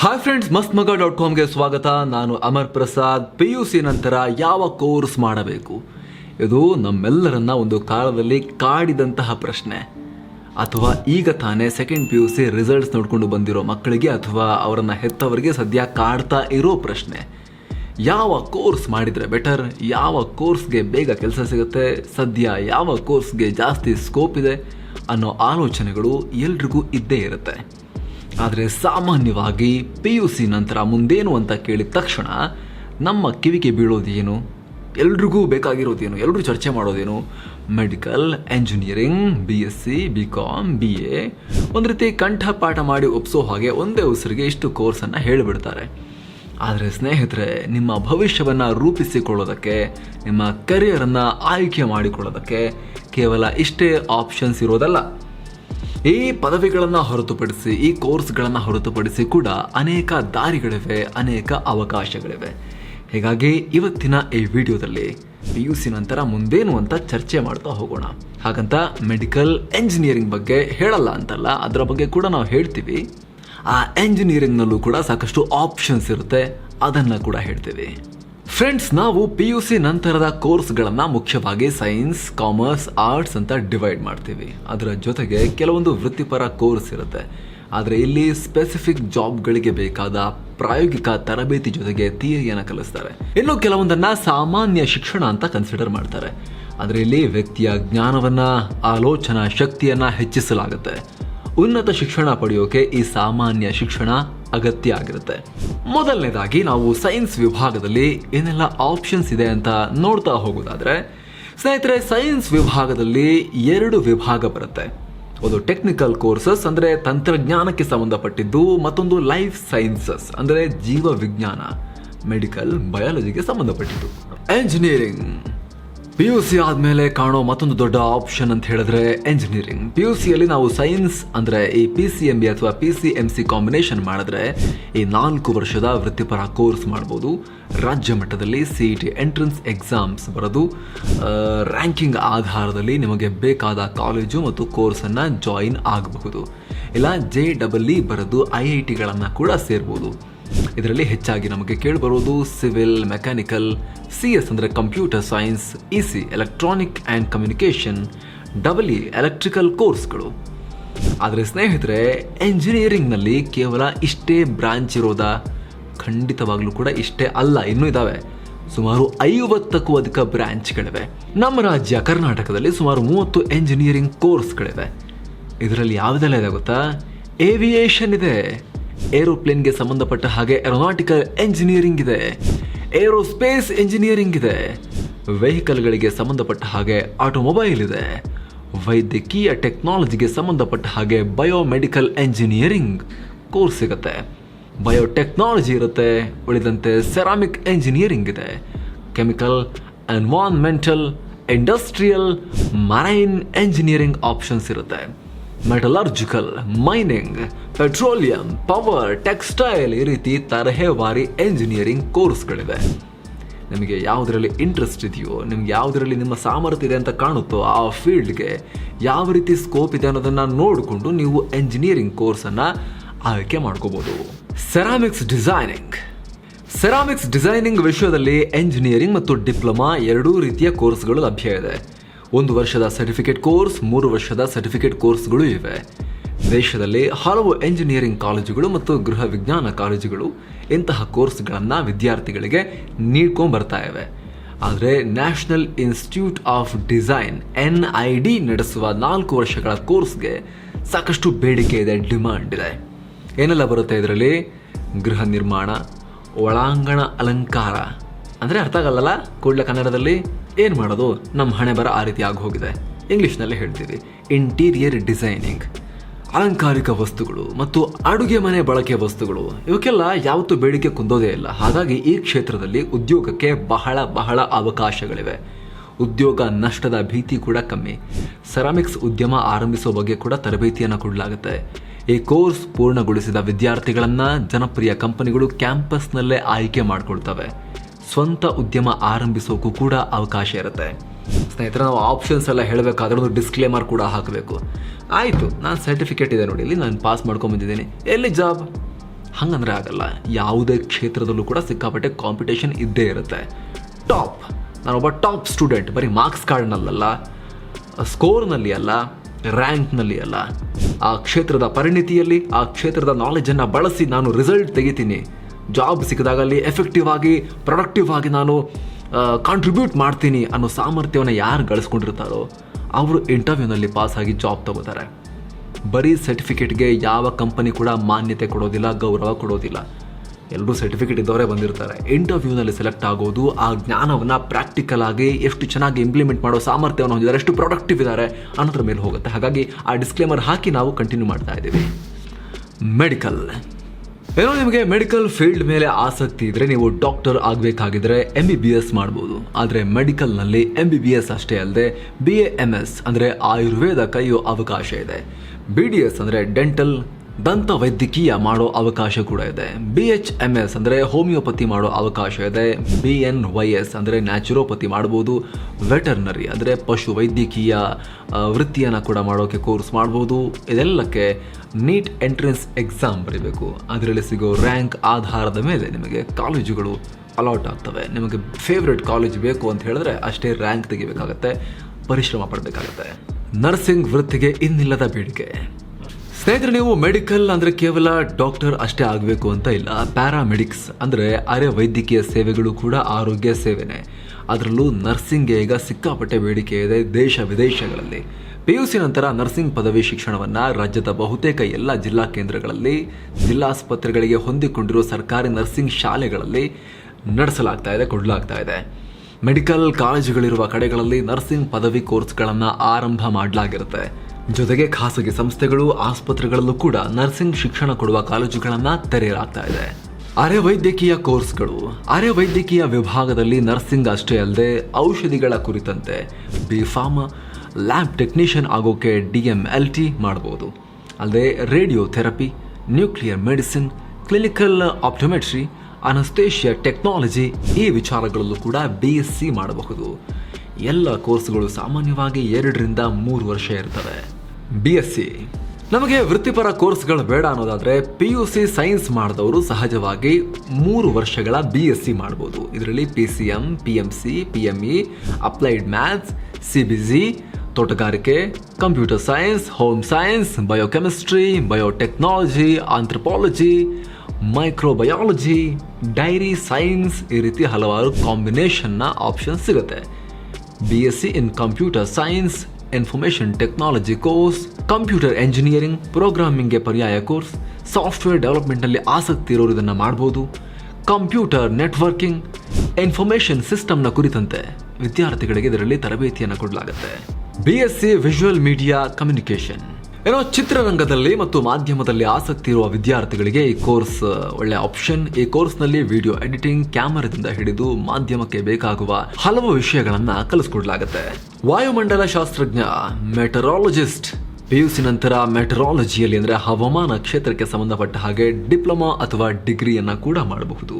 Hi friends ಮಸ್ತ್ ಮಗ dot ಕಾಮ್ಗೆ ಸ್ವಾಗತ. ನಾನು Amar Prasad. P U C ನಂತರ ಯಾವ ಕೋರ್ಸ್ ಮಾಡಬೇಕು? ಇದು ನಮ್ಮೆಲ್ಲರನ್ನ ಒಂದು ಕಾಲದಲ್ಲಿ ಕಾಡಿದಂತಹ ಪ್ರಶ್ನೆ. ಅಥವಾ ಈಗ ತಾನೇ second P U C results ನೋಡಿಕೊಂಡು ಬಂದಿರೋ ಮಕ್ಕಳಿಗೆ ಅಥವಾ ಅವರನ್ನು ಹೆತ್ತವರಿಗೆ ಸದ್ಯ ಕಾಡ್ತಾ ಇರೋ ಪ್ರಶ್ನೆ. ಯಾವ ಕೋರ್ಸ್ ಮಾಡಿದರೆ ಬೆಟರ್ ಯಾವ ಕೋರ್ಸ್ಗೆ ಬೇಗ ಕೆಲಸ ಸಿಗುತ್ತೆ? ಸದ್ಯ ಯಾವ ಕೋರ್ಸ್ಗೆ ಜಾಸ್ತಿ ಸ್ಕೋಪ್ ಇದೆ? ಅನ್ನೋ ಆಲೋಚನೆಗಳು ಎಲ್ರಿಗೂ ಇದ್ದೇ ಇರುತ್ತೆ. ಆದರೆ ಸಾಮಾನ್ಯವಾಗಿ ಪಿ ಯು ಸಿ ನಂತರ ಮುಂದೇನು ಅಂತ ಕೇಳಿದ ತಕ್ಷಣ, ನಮ್ಮ ಕಿವಿಗೆ ಬೀಳೋದೇನು? ಎಲ್ರಿಗೂ ಬೇಕಾಗಿರೋದೇನು? ಎಲ್ಲರೂ ಚರ್ಚೆ ಮಾಡೋದೇನು? Medical, engineering B S C B com B A ಒಂದು ರೀತಿ ಕಂಠಪಾಠ ಮಾಡಿ ಒಪ್ಸೋ ಹಾಗೆ ಒಂದೇ ಉಸಿರಿಗೆ ಇಷ್ಟು ಕೋರ್ಸನ್ನು ಹೇಳಿಬಿಡ್ತಾರೆ. ಆದರೆ ಸ್ನೇಹಿತರೆ, ನಿಮ್ಮ ಭವಿಷ್ಯವನ್ನು ರೂಪಿಸಿಕೊಳ್ಳೋದಕ್ಕೆ, ನಿಮ್ಮ ಕರಿಯರನ್ನು ಆಯ್ಕೆ ಮಾಡಿಕೊಳ್ಳೋದಕ್ಕೆ ಕೇವಲ ಇಷ್ಟೇ ಆಪ್ಷನ್ಸ್ ಇರೋದಲ್ಲ. ಈ ಪದವಿಗಳನ್ನು ಹೊರತುಪಡಿಸಿ, ಈ ಕೋರ್ಸ್ಗಳನ್ನು ಹೊರತುಪಡಿಸಿ ಕೂಡ ಅನೇಕ ದಾರಿಗಳಿವೆ, ಅನೇಕ ಅವಕಾಶಗಳಿವೆ. ಹೀಗಾಗಿ ಇವತ್ತಿನ ಈ ವಿಡಿಯೋದಲ್ಲಿ ಪಿ ಯು ಸಿ ನಂತರ ಮುಂದೇನು ಅಂತ ಚರ್ಚೆ ಮಾಡ್ತಾ ಹೋಗೋಣ. ಹಾಗಂತ ಮೆಡಿಕಲ್ ಎಂಜಿನಿಯರಿಂಗ್ ಬಗ್ಗೆ ಹೇಳಲ್ಲ ಅಂತಲ್ಲ, ಅದರ ಬಗ್ಗೆ ಕೂಡ ನಾವು ಹೇಳ್ತೀವಿ. ಆ ಎಂಜಿನಿಯರಿಂಗ್ನಲ್ಲೂ ಕೂಡ ಸಾಕಷ್ಟು ಆಪ್ಷನ್ಸ್ ಇರುತ್ತೆ, ಅದನ್ನು ಕೂಡ ಹೇಳ್ತೀವಿ. ಫ್ರೆಂಡ್ಸ್ ನಾವು ಪಿ ಯು ಸಿ ನಂತರದ ಕೋರ್ಸ್ಗಳನ್ನು ಮುಖ್ಯವಾಗಿ ಸೈನ್ಸ್, ಕಾಮರ್ಸ್, ಆರ್ಟ್ಸ್ ಅಂತ ಡಿವೈಡ್ ಮಾಡ್ತೀವಿ. ಅದರ ಜೊತೆಗೆ ಕೆಲವೊಂದು ವೃತ್ತಿಪರ ಕೋರ್ಸ್ ಇರುತ್ತೆ. ಆದರೆ ಇಲ್ಲಿ ಸ್ಪೆಸಿಫಿಕ್ ಜಾಬ್ಗಳಿಗೆ ಬೇಕಾದ ಪ್ರಾಯೋಗಿಕ ತರಬೇತಿ ಜೊತೆಗೆ ಥಿಯರಿಯನ್ನು ಕಲಿಸ್ತಾರೆ. ಇನ್ನು ಕೆಲವೊಂದನ್ನ ಸಾಮಾನ್ಯ ಶಿಕ್ಷಣ ಅಂತ ಕನ್ಸಿಡರ್ ಮಾಡ್ತಾರೆ. ಆದರೆ ಇಲ್ಲಿ ವ್ಯಕ್ತಿಯ ಜ್ಞಾನವನ್ನ, ಆಲೋಚನಾ ಶಕ್ತಿಯನ್ನ ಹೆಚ್ಚಿಸಲಾಗುತ್ತೆ. ಉನ್ನತ ಶಿಕ್ಷಣ ಪಡೆಯೋಕೆ ಈ ಸಾಮಾನ್ಯ ಶಿಕ್ಷಣ ಅಗತ್ಯ ಆಗಿರುತ್ತೆ. ಮೊದಲನೇದಾಗಿ ನಾವು ಸೈನ್ಸ್ ವಿಭಾಗದಲ್ಲಿ ಏನೆಲ್ಲ ಆಪ್ಷನ್ಸ್ ಇದೆ ಅಂತ ನೋಡ್ತಾ ಹೋಗೋದಾದ್ರೆ, ಸ್ನೇಹಿತರೆ ಸೈನ್ಸ್ ವಿಭಾಗದಲ್ಲಿ ಎರಡು ವಿಭಾಗ ಬರುತ್ತೆ. ಒಂದು ಟೆಕ್ನಿಕಲ್ ಕೋರ್ಸಸ್ ಅಂದ್ರೆ ತಂತ್ರಜ್ಞಾನಕ್ಕೆ ಸಂಬಂಧಪಟ್ಟಿದ್ದು, ಮತ್ತೊಂದು ಲೈಫ್ ಸೈನ್ಸಸ್ ಅಂದ್ರೆ ಜೀವ ವಿಜ್ಞಾನ ಮೆಡಿಕಲ್ ಬಯಾಲಜಿಗೆ ಸಂಬಂಧಪಟ್ಟಿದ್ದು. ಎಂಜಿನಿಯರಿಂಗ್ ಪಿ ಯು ಸಿ ಆದಮೇಲೆ ಕಾಣೋ ಮತ್ತೊಂದು ದೊಡ್ಡ ಆಪ್ಷನ್ ಅಂತ ಹೇಳಿದ್ರೆ ಎಂಜಿನಿಯರಿಂಗ್ ಪಿ ಯು ಸಿಯಲ್ಲಿ ನಾವು ಸೈನ್ಸ್ ಅಂದರೆ ಈ ಪಿ ಸಿ ಎಂ ಬಿ ಅಥವಾ P C M C combination ಮಾಡಿದ್ರೆ ಈ ನಾಲ್ಕು ವರ್ಷದ ವೃತ್ತಿಪರ ಕೋರ್ಸ್ ಮಾಡ್ಬೋದು. ರಾಜ್ಯ ಮಟ್ಟದಲ್ಲಿ C E T entrance exams ಬರೋದು. ರ್ಯಾಂಕಿಂಗ್ ಆಧಾರದಲ್ಲಿ ನಿಮಗೆ ಬೇಕಾದ ಕಾಲೇಜು ಮತ್ತು ಕೋರ್ಸನ್ನು ಜಾಯಿನ್ ಆಗಬಹುದು. ಇಲ್ಲ ಜೆ ಡಬಲ್ ಇ ಬರೋದು ಐ ಐ ಟಿಗಳನ್ನು ಕೂಡ ಸೇರ್ಬೋದು. ಇದರಲ್ಲಿ ಹೆಚ್ಚಾಗಿ ನಮಗೆ ಕೇಳಿಬರೋದು ಸಿವಿಲ್, ಮೆಕ್ಯಾನಿಕಲ್, ಸಿ ಎಸ್ ಅಂದರೆ computer science, E C, electronic and communication double E electrical ಕೋರ್ಸ್ಗಳು. ಆದರೆ ಸ್ನೇಹಿತರೆ, ಎಂಜಿನಿಯರಿಂಗ್ನಲ್ಲಿ ಕೇವಲ ಇಷ್ಟೇ ಬ್ರಾಂಚ್ ಇರೋದಾ? ಖಂಡಿತವಾಗಲೂ ಕೂಡ ಇಷ್ಟೇ ಅಲ್ಲ, ಇನ್ನೂ ಇದ್ದಾವೆ ಸುಮಾರು ಐವತ್ತಕ್ಕೂ ಅಧಿಕ ಬ್ರಾಂಚ್ಗಳಿವೆ. ನಮ್ಮ ರಾಜ್ಯ ಕರ್ನಾಟಕದಲ್ಲಿ ಸುಮಾರು ಮೂವತ್ತು ಎಂಜಿನಿಯರಿಂಗ್ ಕೋರ್ಸ್ಗಳಿವೆ. ಇದರಲ್ಲಿ ಯಾವುದೆಲ್ಲ ಇದೆ ಗೊತ್ತಾ? ಏವಿಯೇಷನ್ ಇದೆ. ಏರೋಪ್ಲೇನ್ಗೆ ಸಂಬಂಧಪಟ್ಟ ಹಾಗೆ ಏರೋನಾಟಿಕಲ್ ಎಂಜಿನಿಯರಿಂಗ್ ಇದೆ. ಏರೋಸ್ಪೇಸ್ ಎಂಜಿನಿಯರಿಂಗ್ ಇದೆ. ವೆಹಿಕಲ್ಗಳಿಗೆ ಸಂಬಂಧಪಟ್ಟ ಹಾಗೆ ಆಟೋಮೊಬೈಲ್ ಇದೆ. ವೈದ್ಯಕೀಯ ಟೆಕ್ನಾಲಜಿಗೆ ಸಂಬಂಧಪಟ್ಟ ಹಾಗೆ ಬಯೋಮೆಡಿಕಲ್ ಎಂಜಿನಿಯರಿಂಗ್ ಕೋರ್ಸ್ ಸಿಗುತ್ತೆ. ಬಯೋಟೆಕ್ನಾಲಜಿ ಇರುತ್ತೆ, ಉಳಿದಂತೆ ಸೆರಾಮಿಕ್ ಎಂಜಿನಿಯರಿಂಗ್ ಇದೆ. Chemical environmental industrial, marine engineering options ಇರುತ್ತೆ. Metallurgical, mining petroleum, power, textile ಈ ರೀತಿ ತರಹೇವಾರಿ ಎಂಜಿನಿಯರಿಂಗ್ ಕೋರ್ಸ್ಗಳಿವೆ ನಿಮಗೆ ಯಾವುದರಲ್ಲಿ ಇಂಟ್ರೆಸ್ಟ್ ಇದೆಯೋ, ನಿಮ್ಗೆ ಯಾವುದರಲ್ಲಿ ನಿಮ್ಮ ಸಾಮರ್ಥ್ಯ ಇದೆ ಅಂತ ಕಾಣುತ್ತೋ ಆ ಫೀಲ್ಡ್ಗೆ ಯಾವ ರೀತಿ ಸ್ಕೋಪ್ ಇದೆ ಅನ್ನೋದನ್ನು ನೋಡಿಕೊಂಡು ನೀವು ಎಂಜಿನಿಯರಿಂಗ್ ಕೋರ್ಸನ್ನು ಆಯ್ಕೆ ಮಾಡ್ಕೋಬೋದು. ಸೆರಾಮಿಕ್ಸ್ ಡಿಸೈನಿಂಗ್ ಸೆರಾಮಿಕ್ಸ್ ಡಿಸೈನಿಂಗ್ ವಿಷಯದಲ್ಲಿ ಎಂಜಿನಿಯರಿಂಗ್ ಮತ್ತು ಡಿಪ್ಲೊಮಾ ಎರಡೂ ರೀತಿಯ ಕೋರ್ಸ್ಗಳು ಲಭ್ಯ ಇದೆ. ಒಂದು ವರ್ಷದ ಸರ್ಟಿಫಿಕೇಟ್ ಕೋರ್ಸ್ ಮೂರು ವರ್ಷದ ಸರ್ಟಿಫಿಕೇಟ್ ಕೋರ್ಸ್ಗಳು ಇವೆ. ದೇಶದಲ್ಲಿ ಹಲವು ಎಂಜಿನಿಯರಿಂಗ್ ಕಾಲೇಜುಗಳು ಮತ್ತು ಗೃಹ ವಿಜ್ಞಾನ ಕಾಲೇಜುಗಳು ಇಂತಹ ಕೋರ್ಸ್ಗಳನ್ನು ವಿದ್ಯಾರ್ಥಿಗಳಿಗೆ ನೀಡ್ಕೊಂಡು ಬರ್ತಾ ಇವೆ. ಆದರೆ national institute of design N I D ನಡೆಸುವ ನಾಲ್ಕು ವರ್ಷಗಳ ಕೋರ್ಸ್ಗೆ ಸಾಕಷ್ಟು ಬೇಡಿಕೆ ಇದೆ, ಡಿಮಾಂಡ್ ಇದೆ. ಏನೆಲ್ಲ ಬರುತ್ತೆ ಇದರಲ್ಲಿ? ಗೃಹ ನಿರ್ಮಾಣ, ಒಳಾಂಗಣ ಅಲಂಕಾರ. ಅಂದರೆ ಅರ್ಥ ಆಗಲ್ಲಲ್ಲ? ಕೂಡಲೇ ಕನ್ನಡದಲ್ಲಿ ಏನು ಮಾಡೋದು? ನಮ್ಮ ಹಣೆ ಬರ ಆ ರೀತಿ ಆಗಿ ಹೋಗಿದೆ. ಇಂಗ್ಲೀಷ್ನಲ್ಲಿ ಹೇಳ್ತೀವಿ. ಇಂಟೀರಿಯರ್ ಡಿಸೈನಿಂಗ್ ಅಲಂಕಾರಿಕ ವಸ್ತುಗಳು ಮತ್ತು ಅಡುಗೆ ಮನೆ ಬಳಕೆ ವಸ್ತುಗಳು, ಇವಕ್ಕೆಲ್ಲ ಯಾವತ್ತೂ ಬೇಡಿಕೆ ಕುಂದೋದೇ ಇಲ್ಲ. ಹಾಗಾಗಿ ಈ ಕ್ಷೇತ್ರದಲ್ಲಿ ಉದ್ಯೋಗಕ್ಕೆ ಬಹಳ ಬಹಳ ಅವಕಾಶಗಳಿವೆ. ಉದ್ಯೋಗ ನಷ್ಟದ ಭೀತಿ ಕೂಡ ಕಮ್ಮಿ. ಸೆರಾಮಿಕ್ಸ್ ಉದ್ಯಮ ಆರಂಭಿಸುವ ಬಗ್ಗೆ ಕೂಡ ತರಬೇತಿಯನ್ನು ಕೊಡಲಾಗುತ್ತೆ. ಈ ಕೋರ್ಸ್ ಪೂರ್ಣಗೊಳಿಸಿದ ವಿದ್ಯಾರ್ಥಿಗಳನ್ನು ಜನಪ್ರಿಯ ಕಂಪನಿಗಳು ಕ್ಯಾಂಪಸ್ನಲ್ಲೇ ಆಯ್ಕೆ ಮಾಡಿಕೊಳ್ತವೆ. ಸ್ವಂತ ಉದ್ಯಮ ಆರಂಭಿಸೋಕ್ಕೂ ಕೂಡ ಅವಕಾಶ ಇರುತ್ತೆ. ಸ್ನೇಹಿತರೆ, ನಾವು ಆಪ್ಷನ್ಸ್ ಎಲ್ಲ ಹೇಳಬೇಕಾದ್ರೆ ಒಂದು ಡಿಸ್ಕ್ಲೇಮರ್ ಕೂಡ ಹಾಕಬೇಕು. ಆಯಿತು, ನಾನು ಸರ್ಟಿಫಿಕೇಟ್ ಇದೆ ನೋಡಿ, ಇಲ್ಲಿ ನಾನು ಪಾಸ್ ಮಾಡ್ಕೊಂಬಂದಿದ್ದೀನಿ ಎಲ್ಲಿ ಜಾಬ್ ಹಂಗಂದ್ರೆ ಆಗಲ್ಲ, ಯಾವುದೇ ಕ್ಷೇತ್ರದಲ್ಲೂ ಕೂಡ ಸಿಕ್ಕಾಪಟ್ಟೆ ಕಾಂಪಿಟೇಷನ್ ಇದ್ದೇ ಇರುತ್ತೆ. ಟಾಪ್ ನಾನೊಬ್ಬ ಟಾಪ್ ಸ್ಟೂಡೆಂಟ್ ಬರೀ ಮಾರ್ಕ್ಸ್ ಕಾರ್ಡ್ನಲ್ಲ ಸ್ಕೋರ್ನಲ್ಲಿ ಅಲ್ಲ ರ್ಯಾಂಕ್ನಲ್ಲಿ ಅಲ್ಲ, ಆ ಕ್ಷೇತ್ರದ ಪರಿಣಿತಿಯಲ್ಲಿ, ಆ ಕ್ಷೇತ್ರದ ನಾಲೆಜನ್ನು ಬಳಸಿ ನಾನು ರಿಸಲ್ಟ್ ತೆಗಿತೀನಿ. ಜಾಬ್ ಸಿಕ್ಕಿದಾಗಲ್ಲಿ ಎಫೆಕ್ಟಿವ್ ಆಗಿ ಪ್ರೊಡಕ್ಟಿವ್ ಆಗಿ ನಾನು ಕಾಂಟ್ರಿಬ್ಯೂಟ್ ಮಾಡ್ತೀನಿ ಅನ್ನೋ ಸಾಮರ್ಥ್ಯವನ್ನು ಯಾರು ಗಳಿಸ್ಕೊಂಡಿರ್ತಾರೋ ಅವರು ಇಂಟರ್ವ್ಯೂನಲ್ಲಿ ಪಾಸ್ ಆಗಿ ಜಾಬ್ ತಗೋತಾರೆ. ಬರೀ ಸರ್ಟಿಫಿಕೇಟ್ಗೆ ಯಾವ ಕಂಪನಿ ಕೂಡ ಮಾನ್ಯತೆ ಕೊಡೋದಿಲ್ಲ, ಗೌರವ ಕೊಡೋದಿಲ್ಲ. ಎಲ್ಲರೂ ಸರ್ಟಿಫಿಕೇಟ್ ಇದ್ದವರೇ ಬಂದಿರ್ತಾರೆ. ಇಂಟರ್ವ್ಯೂನಲ್ಲಿ ಸೆಲೆಕ್ಟ್ ಆಗೋದು ಆ ಜ್ಞಾನವನ್ನು ಪ್ರಾಕ್ಟಿಕಲ್ ಆಗಿ ಎಷ್ಟು ಚೆನ್ನಾಗಿ ಇಂಪ್ಲಿಮೆಂಟ್ ಮಾಡೋ ಸಾಮರ್ಥ್ಯವನ್ನು ಹೊಂದಿದ್ದಾರೆ, ಎಷ್ಟು ಪ್ರೊಡಕ್ಟಿವ್ ಇದ್ದಾರೆ ಅನ್ನೋದ್ರ ಮೇಲೆ ಹೋಗುತ್ತೆ. ಹಾಗಾಗಿ ಆ ಡಿಸ್ಕ್ಲೇಮರ್ ಹಾಕಿ ನಾವು ಕಂಟಿನ್ಯೂ ಮಾಡ್ತಾ ಇದ್ದೀವಿ. ಮೆಡಿಕಲ್ ಏನೋ ನಿಮಗೆ ಮೆಡಿಕಲ್ ಫೀಲ್ಡ್ ಮೇಲೆ ಆಸಕ್ತಿ ಇದ್ರೆ ನೀವು ಡಾಕ್ಟರ್ ಆಗಬೇಕಾಗಿದ್ರೆ ಎಂ ಬಿ ಬಿ ಎಸ್ ಮಾಡ್ಬೋದು. ಆದರೆ ಮೆಡಿಕಲ್ನಲ್ಲಿ ಎಂ ಬಿ ಬಿ ಎಸ್ ಅಷ್ಟೇ ಅಲ್ಲದೆ ಬಿ ಎ ಎಂ ಎಸ್ ಅಂದರೆ ಆಯುರ್ವೇದ ಕೈಯೋ ಅವಕಾಶ ಇದೆ. ಬಿ ಡಿ ಎಸ್ ಅಂದರೆ ಡೆಂಟಲ್ ದಂತ ವೈದ್ಯಕೀಯ ಮಾಡೋ ಅವಕಾಶ ಕೂಡ ಇದೆ. ಬಿ ಎಚ್ ಎಂ ಎಸ್ ಅಂದರೆ ಹೋಮಿಯೋಪತಿ ಮಾಡೋ ಅವಕಾಶ ಇದೆ. ಬಿ ಎನ್ ವೈ ಎಸ್ ಅಂದರೆ ನ್ಯಾಚುರೋಪತಿ ಮಾಡ್ಬೋದು. ವೆಟರ್ನರಿ ಅಂದರೆ ಪಶು ವೈದ್ಯಕೀಯ ವೃತ್ತಿಯನ್ನು ಕೂಡ ಮಾಡೋಕ್ಕೆ ಕೋರ್ಸ್ ಮಾಡ್ಬೋದು. ಇದೆಲ್ಲಕ್ಕೆ ನೀಟ್ ಎಂಟ್ರೆನ್ಸ್ ಎಕ್ಸಾಮ್ ಬರೀಬೇಕು. ಅದರಲ್ಲಿ ಸಿಗೋ ರ್ಯಾಂಕ್ ಆಧಾರದ ಮೇಲೆ ನಿಮಗೆ ಕಾಲೇಜುಗಳು ಅಲಾಟ್ ಆಗ್ತವೆ. ನಿಮಗೆ ಫೇವ್ರೆಟ್ ಕಾಲೇಜ್ ಬೇಕು ಅಂತ ಹೇಳಿದ್ರೆ ಅಷ್ಟೇ ರ್ಯಾಂಕ್ ತೆಗಿಬೇಕಾಗತ್ತೆ, ಪರಿಶ್ರಮ ಪಡಬೇಕಾಗತ್ತೆ. ನರ್ಸಿಂಗ್ ವೃತ್ತಿಗೆ ಇನ್ನಿಲ್ಲದ ಬೇಡಿಕೆ. ಸ್ನೇಹಿತರೆ, ನೀವು ಮೆಡಿಕಲ್ ಅಂದ್ರೆ ಕೇವಲ ಡಾಕ್ಟರ್ ಅಷ್ಟೇ ಆಗಬೇಕು ಅಂತ ಇಲ್ಲ. ಪ್ಯಾರಾಮೆಡಿಕ್ಸ್ ಅಂದ್ರೆ ಅರೆ ವೈದ್ಯಕೀಯ ಸೇವೆಗಳು ಕೂಡ ಆರೋಗ್ಯ ಸೇವೆನೇ. ಅದರಲ್ಲೂ ನರ್ಸಿಂಗ್ಗೆ ಈಗ ಸಿಕ್ಕಾಪಟ್ಟೆ ಬೇಡಿಕೆ ಇದೆ ದೇಶ ವಿದೇಶಗಳಲ್ಲಿ. ಪಿ ಯು ಸಿ ನಂತರ ನರ್ಸಿಂಗ್ ಪದವಿ ಶಿಕ್ಷಣವನ್ನು ರಾಜ್ಯದ ಬಹುತೇಕ ಎಲ್ಲ ಜಿಲ್ಲಾ ಕೇಂದ್ರಗಳಲ್ಲಿ, ಜಿಲ್ಲಾಸ್ಪತ್ರೆಗಳಿಗೆ ಹೊಂದಿಕೊಂಡಿರುವ ಸರ್ಕಾರಿ ನರ್ಸಿಂಗ್ ಶಾಲೆಗಳಲ್ಲಿ ನಡೆಸಲಾಗ್ತಾ ಇದೆ, ಕೊಡಲಾಗ್ತಾ ಇದೆ. ಮೆಡಿಕಲ್ ಕಾಲೇಜುಗಳಿರುವ ಕಡೆಗಳಲ್ಲಿ ನರ್ಸಿಂಗ್ ಪದವಿ ಕೋರ್ಸ್ಗಳನ್ನು ಆರಂಭ ಮಾಡಲಾಗಿರುತ್ತೆ. ಜೊತೆಗೆ ಖಾಸಗಿ ಸಂಸ್ಥೆಗಳು, ಆಸ್ಪತ್ರೆಗಳಲ್ಲೂ ಕೂಡ ನರ್ಸಿಂಗ್ ಶಿಕ್ಷಣ ಕೊಡುವ ಕಾಲೇಜುಗಳನ್ನು ತೆರೆಯಲಾಗ್ತಾ ಇದೆ. ಅರೆ ವೈದ್ಯಕೀಯ ಕೋರ್ಸ್ಗಳು, ಅರೆ ವೈದ್ಯಕೀಯ ವಿಭಾಗದಲ್ಲಿ ನರ್ಸಿಂಗ್ ಅಷ್ಟೇ ಅಲ್ಲದೆ ಔಷಧಿಗಳ ಕುರಿತಂತೆ ಬಿ ಫಾರ್ಮ್ ಲ್ಯಾಬ್ ಟೆಕ್ನಿಷಿಯನ್ ಆಗೋಕೆ ಡಿ ಎಂ ಎಲ್ ಟಿ ಮಾಡ್ಬೋದು. ಅಲ್ಲದೆ radiotherapy nuclear medicine, clinical optometry, anaesthesia technology ಈ ವಿಚಾರಗಳಲ್ಲೂ ಕೂಡ ಬಿ ಎಸ್ ಸಿ ಮಾಡಬಹುದು. ಎಲ್ಲ ಕೋರ್ಸ್ಗಳು ಸಾಮಾನ್ಯವಾಗಿ ಎರಡರಿಂದ ಮೂರು ವರ್ಷ ಇರ್ತವೆ. ಬಿ ಎಸ್ ಸಿ ನಮಗೆ ವೃತ್ತಿಪರ ಕೋರ್ಸ್ಗಳು ಬೇಡ ಅನ್ನೋದಾದರೆ ಪಿ ಯು ಸಿ ಸೈನ್ಸ್ ಮಾಡಿದವರು ಸಹಜವಾಗಿ ಮೂರು ವರ್ಷಗಳ ಬಿ ಎಸ್ ಸಿ ಮಾಡ್ಬೋದು. ಇದರಲ್ಲಿ P C M P M C P M E applied maths C B C ತೋಟಗಾರಿಕೆ computer science home science biochemistry biotechnology anthropology microbiology dairy science ಈ ರೀತಿ ಹಲವಾರು ಕಾಂಬಿನೇಷನ್ನ ಆಪ್ಷನ್ ಸಿಗುತ್ತೆ. B S C in computer science information technology course computer engineering ಪ್ರೋಗ್ರಾಮಿಂಗ್ಗೆ ಪರ್ಯಾಯ course software ಡೆವಲಪ್ಮೆಂಟ್ನಲ್ಲಿ ಆಸಕ್ತಿ ಇರೋರು ಇದನ್ನು ಮಾಡ್ಬೋದು ಕಂಪ್ಯೂಟರ್ ನೆಟ್ವರ್ಕಿಂಗ್ ಇನ್ಫಾರ್ಮೇಷನ್ ಸಿಸ್ಟಮ್ನ ಕುರಿತಂತೆ ವಿದ್ಯಾರ್ಥಿಗಳಿಗೆ ಇದರಲ್ಲಿ ತರಬೇತಿಯನ್ನು ಕೊಡಲಾಗುತ್ತೆ. B S C visual media communication ಏನೋ ಚಿತ್ರರಂಗದಲ್ಲಿ ಮತ್ತು ಮಾಧ್ಯಮದಲ್ಲಿ ಆಸಕ್ತಿ ಇರುವ ವಿದ್ಯಾರ್ಥಿಗಳಿಗೆ ಈ ಕೋರ್ಸ್ ಒಳ್ಳೆ ಆಪ್ಷನ್. ಈ ಕೋರ್ಸ್ನಲ್ಲಿ ವಿಡಿಯೋ ಎಡಿಟಿಂಗ್, ಕ್ಯಾಮರಾದಿಂದ ಹಿಡಿದು ಮಾಧ್ಯಮಕ್ಕೆ ಬೇಕಾಗುವ ಹಲವು ವಿಷಯಗಳನ್ನು ಕಲಿಸ್ಕೊಡ್ಲಾಗುತ್ತೆ. ವಾಯುಮಂಡಲ ಶಾಸ್ತ್ರಜ್ಞ, ಮೆಟರಾಲಜಿಸ್ಟ್. ಪಿ ಯು ಸಿ ನಂತರ ಮೆಟರಾಲಜಿಯಲ್ಲಿ ಅಂದ್ರೆ ಹವಾಮಾನ ಕ್ಷೇತ್ರಕ್ಕೆ ಸಂಬಂಧಪಟ್ಟ ಹಾಗೆ ಡಿಪ್ಲೊಮಾ ಅಥವಾ ಡಿಗ್ರಿಯನ್ನು ಕೂಡ ಮಾಡಬಹುದು.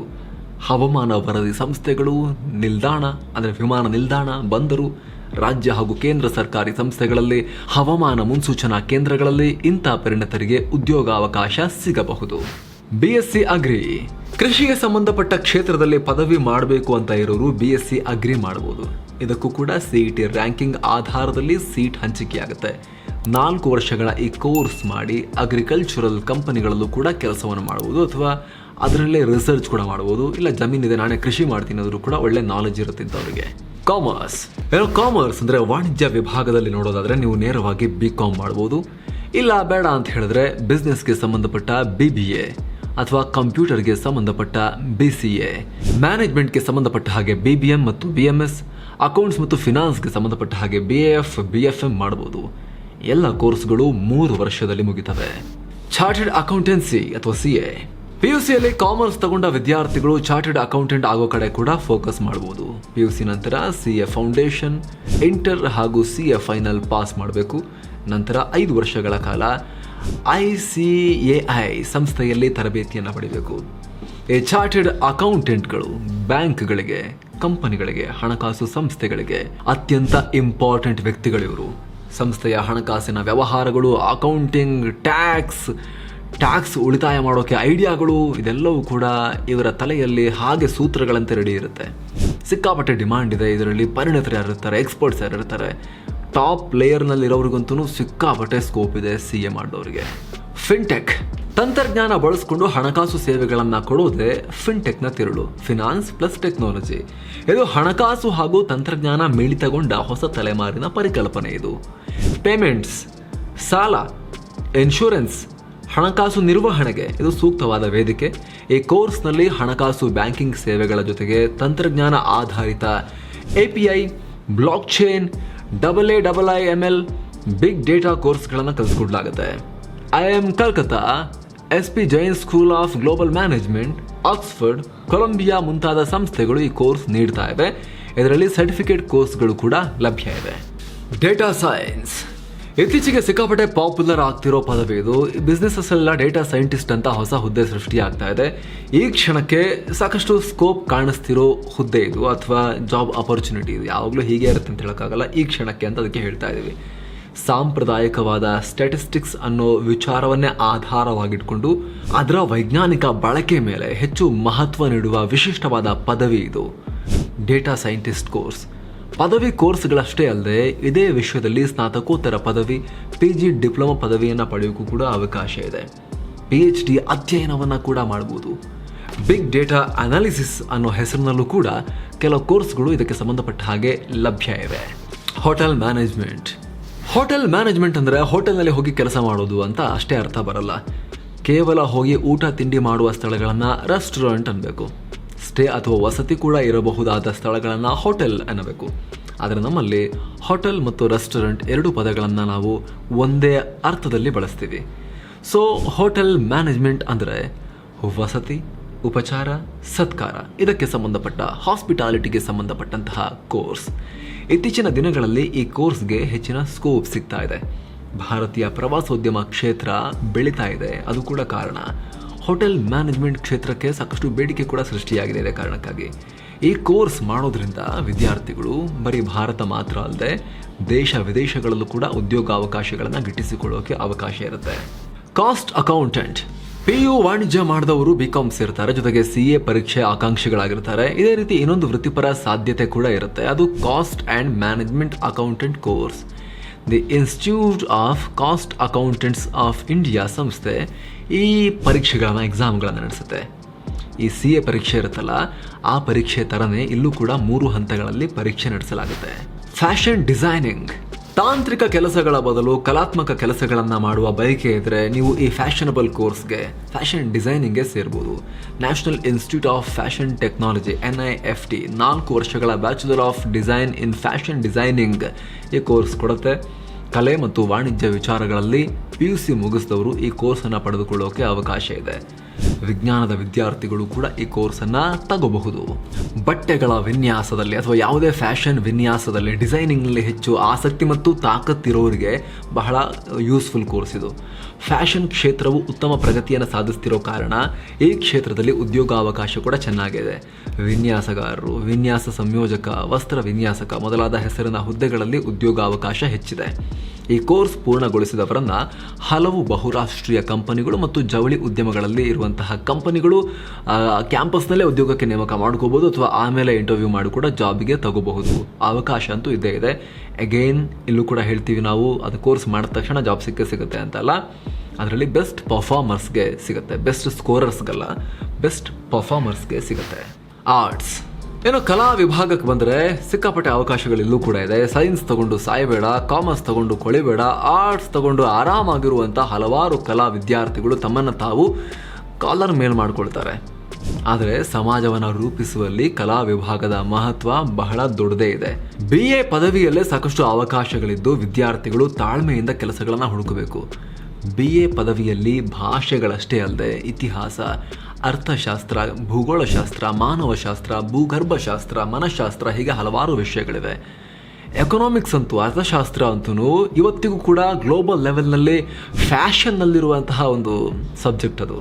ಹವಾಮಾನ ವರದಿ ಸಂಸ್ಥೆಗಳು, ನಿಲ್ದಾಣ, ಅಂದರೆ ವಿಮಾನ ನಿಲ್ದಾಣ, ಬಂದರು. ರಾಜ್ಯ ಹಾಗೂ ಕೇಂದ್ರ ಸರ್ಕಾರಿ ಸಂಸ್ಥೆಗಳಲ್ಲಿ ಹವಾಮಾನ ಮುನ್ಸೂಚನಾ ಕೇಂದ್ರಗಳಲ್ಲಿ ಇಂಥ ಪರಿಣತರಿಗೆ ಉದ್ಯೋಗಾವಕಾಶ ಸಿಗಬಹುದು. BSc agri. ಕೃಷಿಗೆ ಸಂಬಂಧಪಟ್ಟ ಕ್ಷೇತ್ರದಲ್ಲಿ ಪದವಿ ಮಾಡಬೇಕು ಅಂತ ಇರೋರು ಬಿ ಅಗ್ರಿ ಮಾಡಬಹುದು ಇದಕ್ಕೂ ಕೂಡ ಸಿಇಟಿ ರ್ಯಾಂಕಿಂಗ್ ಆಧಾರದಲ್ಲಿ ಸೀಟ್ ಹಂಚಿಕೆಯಾಗುತ್ತೆ. ನಾಲ್ಕು ವರ್ಷಗಳ ಈ ಕೋರ್ಸ್ ಮಾಡಿ ಅಗ್ರಿಕಲ್ಚರಲ್ ಕಂಪನಿಗಳಲ್ಲೂ ಕೂಡ ಕೆಲಸವನ್ನು ಮಾಡಬಹುದು ಅಥವಾ ಅದರಲ್ಲೇ ರಿಸರ್ಚ್ ಕೂಡ ಮಾಡ್ಬೋದು. ಇಲ್ಲ ಜಮೀನಿದೆ, ನಾನೇ ಕೃಷಿ ಮಾಡ್ತೀನಿ ಅಂದರೂ ಕೂಡ ಒಳ್ಳೆ ನಾಲೆಜ್ ಇರುತ್ತೆ ಇಂಥವ್ರಿಗೆ. ಕಾಮರ್ಸ್ ಏನೋ ಕಾಮರ್ಸ್ ಅಂದರೆ ವಾಣಿಜ್ಯ ವಿಭಾಗದಲ್ಲಿ ನೋಡೋದಾದರೆ ನೀವು ನೇರವಾಗಿ ಬಿ ಕಾಮ್ ಮಾಡ್ಬೋದು. ಇಲ್ಲ, ಬೇಡ ಅಂತ ಹೇಳಿದ್ರೆ ಬಿಸ್ನೆಸ್ಗೆ ಸಂಬಂಧಪಟ್ಟ ಬಿ ಬಿ ಎ ಅಥವಾ ಕಂಪ್ಯೂಟರ್ಗೆ ಸಂಬಂಧಪಟ್ಟ ಬಿ ಸಿ ಎ ಮ್ಯಾನೇಜ್ಮೆಂಟ್ಗೆ ಸಂಬಂಧಪಟ್ಟ ಹಾಗೆ ಬಿ ಬಿ ಎಂ ಮತ್ತು ಬಿ ಎಂ ಎಸ್ ಅಕೌಂಟ್ಸ್ ಮತ್ತು ಫಿನಾನ್ಸ್ಗೆ ಸಂಬಂಧಪಟ್ಟ ಹಾಗೆ B F B F M ಮಾಡ್ಬೋದು. ಎಲ್ಲ ಕೋರ್ಸ್ಗಳು ಮೂರು ವರ್ಷದಲ್ಲಿ ಮುಗಿತವೆ. ಚಾರ್ಟೆಡ್ ಅಕೌಂಟೆನ್ಸಿ ಅಥವಾ ಸಿ ಎ ಪಿ ಯು ಸಿಯಲ್ಲಿ ಕಾಮರ್ಸ್ ತಗೊಂಡ ವಿದ್ಯಾರ್ಥಿಗಳು ಚಾರ್ಟೆಡ್ ಅಕೌಂಟೆಂಟ್ ಆಗೋ ಕಡೆ ಕೂಡ ಫೋಕಸ್ ಮಾಡಬಹುದು ಪಿ ಯು ಸಿ ನಂತರ ಸಿ ಎ ಫೌಂಡೇಶನ್, ಇಂಟರ್ ಹಾಗೂ ಸಿ ಎ ಫೈನಲ್ ಪಾಸ್ ಮಾಡಬೇಕು. ನಂತರ ಐದು ವರ್ಷಗಳ ಕಾಲ ಐ ಸಿ ಎ ಐ ಸಂಸ್ಥೆಯಲ್ಲಿ ತರಬೇತಿಯನ್ನು ಪಡಿಬೇಕು. ಈ ಚಾರ್ಟೆಡ್ ಅಕೌಂಟೆಂಟ್ಗಳು ಬ್ಯಾಂಕ್ಗಳಿಗೆ, ಕಂಪನಿಗಳಿಗೆ, ಹಣಕಾಸು ಸಂಸ್ಥೆಗಳಿಗೆ ಅತ್ಯಂತ ಇಂಪಾರ್ಟೆಂಟ್ ವ್ಯಕ್ತಿಗಳಿವರು. ಸಂಸ್ಥೆಯ ಹಣಕಾಸಿನ ವ್ಯವಹಾರಗಳು, ಅಕೌಂಟಿಂಗ್, ಟ್ಯಾಕ್ಸ್ ಟ್ಯಾಕ್ಸ್ ಉಳಿತಾಯ ಮಾಡೋಕೆ ಐಡಿಯಾಗಳು ಇದೆಲ್ಲವೂ ಕೂಡ ಇವರ ತಲೆಯಲ್ಲಿ ಹಾಗೆ ಸೂತ್ರಗಳಂತೆ ರೆಡಿ ಇರುತ್ತೆ. ಸಿಕ್ಕಾಪಟ್ಟೆ ಡಿಮಾಂಡ್ ಇದೆ, ಇದರಲ್ಲಿ ಪರಿಣಿತರು ಯಾರು ಇರ್ತಾರೆ ಎಕ್ಸ್ಪರ್ಟ್ಸ್ ಯಾರಿರ್ತಾರೆ ಟಾಪ್ ಲೇಯರ್ನಲ್ಲಿರೋರಿಗಂತೂ ಸಿಕ್ಕಾಪಟ್ಟೆ ಸ್ಕೋಪ್ ಇದೆ ಸಿ ಎ ಮಾಡೋರಿಗೆ. ಫಿನ್ಟೆಕ್ ತಂತ್ರಜ್ಞಾನ ಬಳಸ್ಕೊಂಡು ಹಣಕಾಸು ಸೇವೆಗಳನ್ನು ಕೊಡೋದೇ ಫಿನ್ಟೆಕ್ನ ತಿರುಳು. ಫಿನಾನ್ಸ್ ಪ್ಲಸ್ ಟೆಕ್ನಾಲಜಿ ಇದು ಹಣಕಾಸು ಹಾಗೂ ತಂತ್ರಜ್ಞಾನ ಮಿಳಿತಗೊಂಡ ಹೊಸ ತಲೆಮಾರಿನ ಪರಿಕಲ್ಪನೆ ಇದು. ಪೇಮೆಂಟ್ಸ್ ಸಾಲ. ಇನ್ಶೂರೆನ್ಸ್ ಹಣಕಾಸು ನಿರ್ವಹಣೆಗೆ ಇದು ಸೂಕ್ತವಾದ ವೇದಿಕೆ. ಈ ಕೋರ್ಸ್ನಲ್ಲಿ ಹಣಕಾಸು ಬ್ಯಾಂಕಿಂಗ್ ಸೇವೆಗಳ ಜೊತೆಗೆ ತಂತ್ರಜ್ಞಾನ ಆಧಾರಿತ A P I blockchain double A double I M L, big data ಕೋರ್ಸ್ಗಳನ್ನು ಕಲಿಸ್ಕೊಡ್ಲಾಗುತ್ತೆ. I M Calcutta, S P Jain school of global management, Oxford, Columbia ಮುಂತಾದ ಸಂಸ್ಥೆಗಳು ಈ ಕೋರ್ಸ್ ನೀಡ್ತಾ ಇವೆ. ಇದರಲ್ಲಿ ಸರ್ಟಿಫಿಕೇಟ್ ಕೋರ್ಸ್ಗಳು ಕೂಡ ಲಭ್ಯ ಇದೆ ಡೇಟಾ ಸೈನ್ಸ್. ಇತ್ತೀಚೆಗೆ ಸಿಕ್ಕಾಪಟ್ಟೆ ಪಾಪ್ಯುಲರ್ ಆಗ್ತಿರೋ ಪದವಿ ಇದು. ಬಿಸ್ನೆಸಸ್ ಎಲ್ಲ ಡೇಟಾ ಸೈಂಟಿಸ್ಟ್ ಅಂತ ಹೊಸ ಹುದ್ದೆ ಸೃಷ್ಟಿಯಾಗ್ತಾ ಇದೆ. ಈ ಕ್ಷಣಕ್ಕೆ ಸಾಕಷ್ಟು ಸ್ಕೋಪ್ ಕಾಣಿಸ್ತಿರೋ ಹುದ್ದೆ ಇದು, ಅಥವಾ ಜಾಬ್ ಅಪರ್ಚುನಿಟಿ ಇದು. ಯಾವಾಗಲೂ ಹೀಗೆ ಇರುತ್ತೆ ಅಂತ ಹೇಳೋಕ್ಕಾಗಲ್ಲ. ಈ ಕ್ಷಣಕ್ಕೆ ಅಂತ ಅದಕ್ಕೆ ಹೇಳ್ತಾ ಇದ್ದೀವಿ. ಸಾಂಪ್ರದಾಯಿಕವಾದ ಸ್ಟ್ಯಾಟಿಸ್ಟಿಕ್ಸ್ ಅನ್ನೋ ವಿಚಾರವನ್ನೇ ಆಧಾರವಾಗಿಟ್ಕೊಂಡು ಅದರ ವೈಜ್ಞಾನಿಕ ಬಳಕೆ ಮೇಲೆ ಹೆಚ್ಚು ಮಹತ್ವ ನೀಡುವ ವಿಶಿಷ್ಟವಾದ ಪದವಿ ಇದು. ಡೇಟಾ ಸೈಂಟಿಸ್ಟ್ ಕೋರ್ಸ್ ಪದವಿ ಕೋರ್ಸ್ಗಳಷ್ಟೇ ಅಲ್ಲದೆ ಇದೇ ವಿಷಯದಲ್ಲಿ ಸ್ನಾತಕೋತ್ತರ ಪದವಿ ಪಿ ಜಿ ಡಿಪ್ಲೊಮಾ ಪದವಿಯನ್ನು ಪಡೆಯೋಕ್ಕೂ ಕೂಡ ಅವಕಾಶ ಇದೆ. ಪಿ ಎಚ್ ಡಿ ಅಧ್ಯಯನವನ್ನು ಕೂಡ ಮಾಡ್ಬೋದು. ಬಿಗ್ ಡೇಟಾ ಅನಾಲಿಸಿಸ್ ಅನ್ನೋ ಹೆಸರಿನಲ್ಲೂ ಕೂಡ ಕೆಲವು ಕೋರ್ಸ್ಗಳು ಇದಕ್ಕೆ ಸಂಬಂಧಪಟ್ಟ ಹಾಗೆ ಲಭ್ಯ ಇವೆ. ಹೋಟೆಲ್ ಮ್ಯಾನೇಜ್ಮೆಂಟ್ ಹೋಟೆಲ್ ಮ್ಯಾನೇಜ್ಮೆಂಟ್ ಅಂದರೆ ಹೋಟೆಲ್ನಲ್ಲಿ ಹೋಗಿ ಕೆಲಸ ಮಾಡೋದು ಅಂತ ಅಷ್ಟೇ ಅರ್ಥ ಬರಲ್ಲ. ಕೇವಲ ಹೋಗಿ ಊಟ, ತಿಂಡಿ ಮಾಡುವ ಸ್ಥಳಗಳನ್ನು ರೆಸ್ಟೋರೆಂಟ್ ಅನ್ಬೇಕು. ಸ್ಟೇ ಅಥವಾ ವಸತಿ ಕೂಡ ಇರಬಹುದಾದ ಸ್ಥಳಗಳನ್ನು ಹೋಟೆಲ್ ಅನ್ನಬೇಕು ಆದರೆ ನಮ್ಮಲ್ಲಿ ಹೋಟೆಲ್ ಮತ್ತು ರೆಸ್ಟೋರೆಂಟ್ ಎರಡು ಪದಗಳನ್ನು ನಾವು ಒಂದೇ ಅರ್ಥದಲ್ಲಿ ಬಳಸ್ತೀವಿ. ಸೊ ಹೋಟೆಲ್ ಮ್ಯಾನೇಜ್ಮೆಂಟ್ ಅಂದರೆ ವಸತಿ, ಉಪಚಾರ, ಸತ್ಕಾರ. ಇದಕ್ಕೆ ಸಂಬಂಧಪಟ್ಟ ಹಾಸ್ಪಿಟಾಲಿಟಿಗೆ ಸಂಬಂಧಪಟ್ಟಂತಹ ಕೋರ್ಸ್. ಇತ್ತೀಚಿನ ದಿನಗಳಲ್ಲಿ ಈ ಕೋರ್ಸ್ಗೆ ಹೆಚ್ಚಿನ ಸ್ಕೋಪ್ ಸಿಗ್ತಾ ಇದೆ. ಭಾರತೀಯ ಪ್ರವಾಸೋದ್ಯಮ ಕ್ಷೇತ್ರ ಬೆಳೀತಾ ಇದೆ. ಅದು ಕೂಡ ಕಾರಣ. ಹೋಟೆಲ್ ಮ್ಯಾನೇಜ್ಮೆಂಟ್ ಕ್ಷೇತ್ರಕ್ಕೆ ಸಾಕಷ್ಟು ಬೇಡಿಕೆ ಕೂಡ ಸೃಷ್ಟಿಯಾಗಿದೆ ಇದೇ ಕಾರಣಕ್ಕಾಗಿ. ಈ ಕೋರ್ಸ್ ಮಾಡೋದ್ರಿಂದ ವಿದ್ಯಾರ್ಥಿಗಳು ಬರೀ ಭಾರತ ಮಾತ್ರ ಅಲ್ಲದೆ ದೇಶ ವಿದೇಶಗಳಲ್ಲೂ ಕೂಡ ಉದ್ಯೋಗಾವಕಾಶಗಳನ್ನು ಗಿಟ್ಟಿಸಿಕೊಳ್ಳೋಕೆ ಅವಕಾಶ ಇರುತ್ತೆ. Cost accountant. ಪಿ ಯು ವಾಣಿಜ್ಯ ಮಾಡಿದವರು ಬಿ ಕಾಮ್ಸ್ ಇರ್ತಾರೆ ಜೊತೆಗೆ ಸಿ ಎ ಪರೀಕ್ಷೆ ಆಕಾಂಕ್ಷಿಗಳಾಗಿರ್ತಾರೆ. ಇದೇ ರೀತಿ ಇನ್ನೊಂದು ವೃತ್ತಿಪರ ಸಾಧ್ಯತೆ ಕೂಡ ಇರುತ್ತೆ, ಅದು cost and management accountant course. The institute of cost accountants of India ಸಂಸ್ಥೆ ಈ ಪರೀಕ್ಷೆಗಳನ್ನು ಎಕ್ಸಾಮ್ಗಳನ್ನು ನಡೆಸುತ್ತೆ. ಈ ಸಿ ಎ ಪರೀಕ್ಷೆ ಇರುತ್ತಲ್ಲ, ಆ ಪರೀಕ್ಷೆ ಥರನೇ ಇಲ್ಲೂ ಕೂಡ ಮೂರು ಹಂತಗಳಲ್ಲಿ ಪರೀಕ್ಷೆ ನಡೆಸಲಾಗುತ್ತೆ. ಫ್ಯಾಷನ್ ಡಿಸೈನಿಂಗ್ ತಾಂತ್ರಿಕ ಕೆಲಸಗಳ ಬದಲು ಕಲಾತ್ಮಕ ಕೆಲಸಗಳನ್ನು ಮಾಡುವ ಬಯಕೆ ಇದ್ದರೆ ನೀವು ಈ ಫ್ಯಾಷನಬಲ್ ಕೋರ್ಸ್ಗೆ ಫ್ಯಾಷನ್ ಡಿಸೈನಿಂಗ್ಗೆ ಸೇರ್ಬೋದು. National institute of fashion technology N I F T ನಾಲ್ಕು ವರ್ಷಗಳ bachelor of design in fashion designing ಈ ಕೋರ್ಸ್ ಕೊಡುತ್ತೆ. ಕಲೆ ಮತ್ತು ವಾಣಿಜ್ಯ ವಿಚಾರಗಳಲ್ಲಿ ಪಿ ಯು ಸಿ ಮುಗಿಸಿದವರು ಈ ಕೋರ್ಸನ್ನು ಪಡೆದುಕೊಳ್ಳೋಕೆ ಅವಕಾಶ ಇದೆ. ವಿಜ್ಞಾನದ ವಿದ್ಯಾರ್ಥಿಗಳು ಕೂಡ ಈ ಕೋರ್ಸನ್ನು ತಗೋಬಹುದು. ಬಟ್ಟೆಗಳ ವಿನ್ಯಾಸದಲ್ಲಿ ಅಥವಾ ಯಾವುದೇ ಫ್ಯಾಷನ್ ವಿನ್ಯಾಸದಲ್ಲಿ ಡಿಸೈನಿಂಗ್ನಲ್ಲಿ ಹೆಚ್ಚು ಆಸಕ್ತಿ ಮತ್ತು ತಾಕತ್ತಿರೋರಿಗೆ ಬಹಳ ಯೂಸ್ಫುಲ್ ಕೋರ್ಸ್ ಇದು. ಫ್ಯಾಷನ್ ಕ್ಷೇತ್ರವು ಉತ್ತಮ ಪ್ರಗತಿಯನ್ನು ಸಾಧಿಸ್ತಿರೋ ಕಾರಣ ಈ ಕ್ಷೇತ್ರದಲ್ಲಿ ಉದ್ಯೋಗಾವಕಾಶ ಕೂಡ ಚೆನ್ನಾಗಿದೆ. ವಿನ್ಯಾಸಗಾರರು, ವಿನ್ಯಾಸ ಸಂಯೋಜಕ, ವಸ್ತ್ರ ವಿನ್ಯಾಸಕ ಮೊದಲಾದ ಹೆಸರಿನ ಹುದ್ದೆಗಳಲ್ಲಿ ಉದ್ಯೋಗಾವಕಾಶ ಹೆಚ್ಚಿದೆ. ಈ ಕೋರ್ಸ್ ಪೂರ್ಣಗೊಳಿಸಿದವರನ್ನ ಹಲವು ಬಹುರಾಷ್ಟ್ರೀಯ ಕಂಪನಿಗಳು ಮತ್ತು ಜವಳಿ ಉದ್ಯಮಗಳಲ್ಲಿ ಇರುವಂತಹ ಕಂಪನಿಗಳು ಕ್ಯಾಂಪಸ್ನಲ್ಲೇ ಉದ್ಯೋಗಕ್ಕೆ ನೇಮಕ ಮಾಡ್ಕೋಬಹುದು ಅಥವಾ ಆಮೇಲೆ ಇಂಟರ್ವ್ಯೂ ಮಾಡಿ ಕೂಡ ಜಾಬ್ಗೆ ತಗೋಬಹುದು. ಅವಕಾಶ ಅಂತೂ ಇದ್ದೇ ಇದೆ. ಅಗೈನ್ ಇಲ್ಲೂ ಕೂಡ ಹೇಳ್ತೀವಿ ನಾವು, ಅದು ಕೋರ್ಸ್ ಮಾಡಿದ ತಕ್ಷಣ ಜಾಬ್ ಸಿಕ್ಕೇ ಸಿಗುತ್ತೆ ಅಂತಲ್ಲ. ಅದರಲ್ಲಿ ಬೆಸ್ಟ್ ಪರ್ಫಾರ್ಮರ್ಸ್ಗೆ ಸಿಗುತ್ತೆ. ಬೆಸ್ಟ್ ಸ್ಕೋರರ್ಸ್ಗಲ್ಲ ಬೆಸ್ಟ್ ಪರ್ಫಾರ್ಮರ್ಸ್ಗೆ ಸಿಗುತ್ತೆ. ಆರ್ಟ್ಸ್ ಏನೋ ಕಲಾ ವಿಭಾಗಕ್ಕೆ ಬಂದರೆ ಸಿಕ್ಕಾಪಟ್ಟೆ ಅವಕಾಶಗಳಿಲ್ಲೂ ಕೂಡ ಇದೆ. ಸೈನ್ಸ್ ತಗೊಂಡು ಸಾಯಬೇಡ ಕಾಮರ್ಸ್ ತಗೊಂಡು ಕೊಳಿಬೇಡ ಆರ್ಟ್ಸ್ ತಗೊಂಡು ಆರಾಮಾಗಿರುವಂಥ ಹಲವಾರು ಕಲಾ ವಿದ್ಯಾರ್ಥಿಗಳು ತಮ್ಮನ್ನು ತಾವು ಕಾಲರ್ ಮೇಲ್ ಮಾಡ್ಕೊಳ್ತಾರೆ. ಆದರೆ ಸಮಾಜವನ್ನು ರೂಪಿಸುವಲ್ಲಿ ಕಲಾ ವಿಭಾಗದ ಮಹತ್ವ ಬಹಳ ದೊಡ್ಡದೇ ಇದೆ. ಬಿ ಎ ಪದವಿಯಲ್ಲೇ ಸಾಕಷ್ಟು ಅವಕಾಶಗಳಿದ್ದು ವಿದ್ಯಾರ್ಥಿಗಳು ತಾಳ್ಮೆಯಿಂದ ಕೆಲಸಗಳನ್ನು ಹುಡುಕಬೇಕು. ಬಿ ಎ ಪದವಿಯಲ್ಲಿ ಭಾಷೆಗಳಷ್ಟೇ ಅಲ್ಲದೆ ಇತಿಹಾಸ ಅರ್ಥಶಾಸ್ತ್ರ, ಭೂಗೋಳಶಾಸ್ತ್ರ, ಮಾನವಶಾಸ್ತ್ರ, ಭೂಗರ್ಭಶಾಸ್ತ್ರ, ಮನಃಶಾಸ್ತ್ರ, ಹೀಗೆ ಹಲವಾರು ವಿಷಯಗಳಿವೆ. ಎಕನಾಮಿಕ್ಸ್ ಅಂತೂ, ಅರ್ಥಶಾಸ್ತ್ರ ಅಂತೂ ಇವತ್ತಿಗೂ ಕೂಡ ಗ್ಲೋಬಲ್ ಲೆವೆಲ್ನಲ್ಲಿ ಫ್ಯಾಷನ್ನಲ್ಲಿರುವಂತಹ ಒಂದು ಸಬ್ಜೆಕ್ಟ್ ಅದು.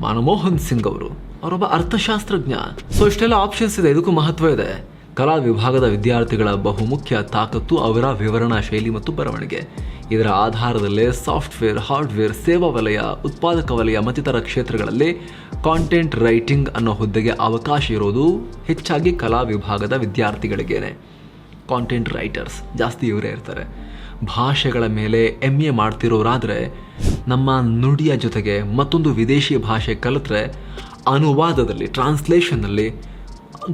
ಮನಮೋಹನ್ ಸಿಂಗ್ ಅವರು, ಅವರೊಬ್ಬ ಅರ್ಥಶಾಸ್ತ್ರಜ್ಞ. ಸೊ ಇಷ್ಟೆಲ್ಲ ಆಪ್ಷನ್ಸ್ ಇದೆ, ಇದಕ್ಕೂ ಮಹತ್ವ ಇದೆ. ಕಲಾ ವಿಭಾಗದ ವಿದ್ಯಾರ್ಥಿಗಳ ಬಹುಮುಖ್ಯ ತಾಕತ್ತು ಅವರ ವಿವರಣಾ ಶೈಲಿ ಮತ್ತು ಬರವಣಿಗೆ. ಇದರ ಆಧಾರದಲ್ಲೇ ಸಾಫ್ಟ್ವೇರ್, ಹಾರ್ಡ್ವೇರ್, ಸೇವಾ ವಲಯ, ಉತ್ಪಾದಕ ವಲಯ ಮತ್ತಿತರ ಕ್ಷೇತ್ರಗಳಲ್ಲಿ ಕಾಂಟೆಂಟ್ ರೈಟಿಂಗ್ ಅನ್ನೋ ಹುದ್ದೆಗೆ ಅವಕಾಶ ಇರೋದು ಹೆಚ್ಚಾಗಿ ಕಲಾ ವಿಭಾಗದ ವಿದ್ಯಾರ್ಥಿಗಳಿಗೇನೆ. ಕಾಂಟೆಂಟ್ ರೈಟರ್ಸ್ ಜಾಸ್ತಿ ಇವರೇ ಇರ್ತಾರೆ. ಭಾಷೆಗಳ ಮೇಲೆ ಎಂ ಎ ಮಾಡ್ತಿರೋರಾದರೆ ನಮ್ಮ ನುಡಿಯ ಜೊತೆಗೆ ಮತ್ತೊಂದು ವಿದೇಶಿ ಭಾಷೆ ಕಲಿತ್ರೆ ಅನುವಾದದಲ್ಲಿ ಟ್ರಾನ್ಸ್ಲೇಷನ್ನಲ್ಲಿ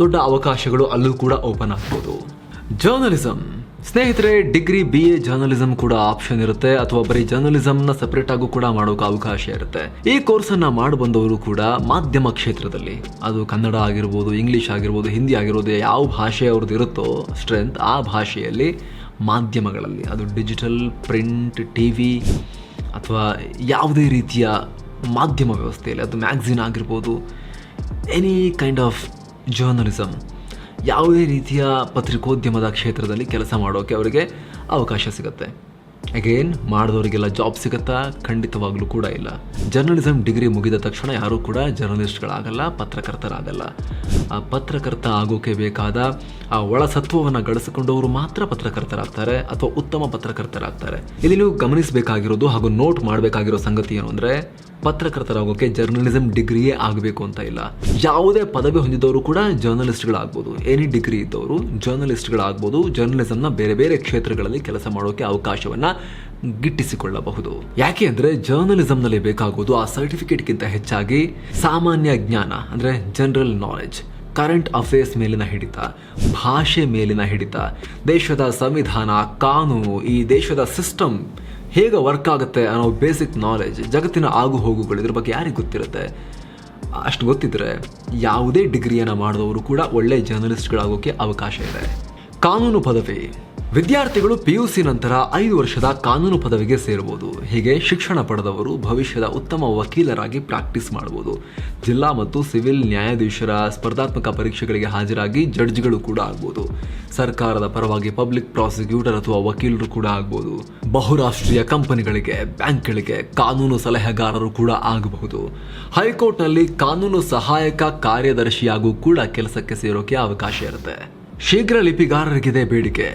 ದೊಡ್ಡ ಅವಕಾಶಗಳು ಅಲ್ಲೂ ಕೂಡ ಓಪನ್ ಆಗ್ಬೋದು. ಜರ್ನಲಿಸಮ್ ಸ್ನೇಹಿತರೆ ಡಿಗ್ರಿ ಬಿ ಎ ಜರ್ನಲಿಸಮ್ ಕೂಡ ಆಪ್ಷನ್ ಇರುತ್ತೆ, ಅಥವಾ ಬರೀ ಜರ್ನಲಿಸಮ್ನ ಸಪ್ರೇಟ್ ಆಗು ಕೂಡ ಮಾಡೋಕೆ ಅವಕಾಶ ಇರುತ್ತೆ. ಈ ಕೋರ್ಸನ್ನು ಮಾಡಿ ಬಂದವರು ಕೂಡ ಮಾಧ್ಯಮ ಕ್ಷೇತ್ರದಲ್ಲಿ. ಅದು ಕನ್ನಡ ಆಗಿರ್ಬೋದು ಇಂಗ್ಲೀಷ್ ಆಗಿರ್ಬೋದು ಹಿಂದಿ ಆಗಿರ್ಬೋದು, ಯಾವ ಭಾಷೆ ಅವ್ರದ್ದು ಇರುತ್ತೋ ಸ್ಟ್ರೆಂತ್ ಆ ಭಾಷೆಯಲ್ಲಿ ಮಾಧ್ಯಮಗಳಲ್ಲಿ. ಅದು ಡಿಜಿಟಲ್ ಪ್ರಿಂಟ್ ಟಿ ವಿ ಅಥವಾ ಯಾವುದೇ ರೀತಿಯ ಮಾಧ್ಯಮ ವ್ಯವಸ್ಥೆಯಲ್ಲಿ. ಅದು ಮ್ಯಾಗ್ಝಿನ್ ಆಗಿರ್ಬೋದು ಎನಿ ಕೈಂಡ್ ಆಫ್ ಜರ್ನಲಿಸಮ್ ಯಾವುದೇ ರೀತಿಯ ಪತ್ರಿಕೋದ್ಯಮದ ಕ್ಷೇತ್ರದಲ್ಲಿ ಕೆಲಸ ಮಾಡೋಕ್ಕೆ ಅವರಿಗೆ ಅವಕಾಶ ಸಿಗುತ್ತೆ. ಅಗೇನ್ ಮಾಡಿದವರಿಗೆಲ್ಲ ಜಾಬ್ ಸಿಗುತ್ತಾ? ಖಂಡಿತವಾಗ್ಲೂ ಕೂಡ ಇಲ್ಲ. ಜರ್ನಲಿಸಮ್ ಡಿಗ್ರಿ ಮುಗಿದ ತಕ್ಷಣ ಯಾರೂ ಕೂಡ ಜರ್ನಲಿಸ್ಟ್ಗಳಾಗಲ್ಲ ಪತ್ರಕರ್ತರಾಗಲ್ಲ. ಆ ಪತ್ರಕರ್ತ ಆಗೋಕೆ ಬೇಕಾದ ಆ ಒಳಸತ್ವವನ್ನು ಗಳಿಸಿಕೊಂಡವರು ಮಾತ್ರ ಪತ್ರಕರ್ತರಾಗ್ತಾರೆ ಅಥವಾ ಉತ್ತಮ ಪತ್ರಕರ್ತರಾಗ್ತಾರೆ. ಇಲ್ಲಿ ನೀವು ಗಮನಿಸಬೇಕಾಗಿರೋದು ಹಾಗೂ ನೋಟ್ ಮಾಡಬೇಕಾಗಿರೋ ಸಂಗತಿ ಏನು ಅಂದರೆ ಪತ್ರಕರ್ತರಾಗೋಕೆ ಜರ್ನಲಿಸಮ್ ಡಿಗ್ರಿಯೇ ಆಗಬೇಕು ಅಂತ ಇಲ್ಲ. ಯಾವುದೇ ಪದವಿ ಹೊಂದಿದವರು ಕೂಡ ಜರ್ನಲಿಸ್ಟ್ಗಳಾಗ್ಬೋದು ಎನಿ ಡಿಗ್ರಿ ಇದ್ದವರು ಜರ್ನಲಿಸ್ಟ್ಗಳಾಗ್ಬೋದು ಜರ್ನಲಿಸಮ್ನ ಬೇರೆ ಬೇರೆ ಕ್ಷೇತ್ರಗಳಲ್ಲಿ ಕೆಲಸ ಮಾಡೋಕೆ ಅವಕಾಶವನ್ನ ಗಿಟ್ಟಿಸಿಕೊಳ್ಳಬಹುದು. ಯಾಕೆ ಅಂದ್ರೆ ಜರ್ನಲಿಸಮ್ನಲ್ಲಿ ಬೇಕಾಗೋದು ಆ ಸರ್ಟಿಫಿಕೇಟ್ಗಿಂತ ಹೆಚ್ಚಾಗಿ ಸಾಮಾನ್ಯ ಜ್ಞಾನ, ಅಂದ್ರೆ ಜನರಲ್ ನಾಲೆಡ್ಜ್ ಕರೆಂಟ್ ಅಫೇರ್ಸ್ ಮೇಲಿನ ಹಿಡಿತ, ಭಾಷೆ ಮೇಲಿನ ಹಿಡಿತ, ದೇಶದ ಸಂವಿಧಾನ, ಕಾನೂನು, ಈ ದೇಶದ ಸಿಸ್ಟಮ್ ಹೇಗೆ ವರ್ಕ್ ಆಗುತ್ತೆ ಅನ್ನೋ ಬೇಸಿಕ್ ನಾಲೆಜ್ ಜಗತ್ತಿನ ಆಗು ಹೋಗುಗಳು ಇದ್ರ ಬಗ್ಗೆ ಯಾರಿಗೆ ಗೊತ್ತಿರುತ್ತೆ? ಅಷ್ಟು ಗೊತ್ತಿದ್ರೆ ಯಾವುದೇ ಡಿಗ್ರಿಯನ್ನು ಮಾಡಿದವರು ಕೂಡ ಒಳ್ಳೆ ಜರ್ನಲಿಸ್ಟ್ಗಳಾಗೋಕ್ಕೆ ಅವಕಾಶ ಇದೆ. ಕಾನೂನು ಪದವಿ. ವಿದ್ಯಾರ್ಥಿಗಳು ಪಿ ಯು ಸಿ ನಂತರ ಐದು ವರ್ಷದ ಕಾನೂನು ಪದವಿಗೆ ಸೇರಬಹುದು. ಹೀಗೆ ಶಿಕ್ಷಣ ಪಡೆದವರು ಭವಿಷ್ಯದ ಉತ್ತಮ ವಕೀಲರಾಗಿ ಪ್ರಾಕ್ಟೀಸ್ ಮಾಡಬಹುದು. ಜಿಲ್ಲಾ ಮತ್ತು ಸಿವಿಲ್ ನ್ಯಾಯಾಧೀಶರ ಸ್ಪರ್ಧಾತ್ಮಕ ಪರೀಕ್ಷೆಗಳಿಗೆ ಹಾಜರಾಗಿ ಜಡ್ಜ್ಗಳು ಕೂಡ ಆಗ್ಬೋದು. ಸರ್ಕಾರದ ಪರವಾಗಿ ಪಬ್ಲಿಕ್ ಪ್ರಾಸಿಕ್ಯೂಟರ್ ಅಥವಾ ವಕೀಲರು ಕೂಡ ಆಗ್ಬೋದು. ಬಹುರಾಷ್ಟ್ರೀಯ ಕಂಪನಿಗಳಿಗೆ, ಬ್ಯಾಂಕ್ಗಳಿಗೆ ಕಾನೂನು ಸಲಹೆಗಾರರು ಕೂಡ ಆಗಬಹುದು. ಹೈಕೋರ್ಟ್ನಲ್ಲಿ ಕಾನೂನು ಸಹಾಯಕ ಕಾರ್ಯದರ್ಶಿಯಾಗೂ ಕೂಡ ಕೆಲಸಕ್ಕೆ ಸೇರೋಕೆ ಅವಕಾಶ ಇರುತ್ತೆ. ಶೀಘ್ರ ಲಿಪಿಗಾರರಿಗಿದೆ ಬೇಡಿಕೆ.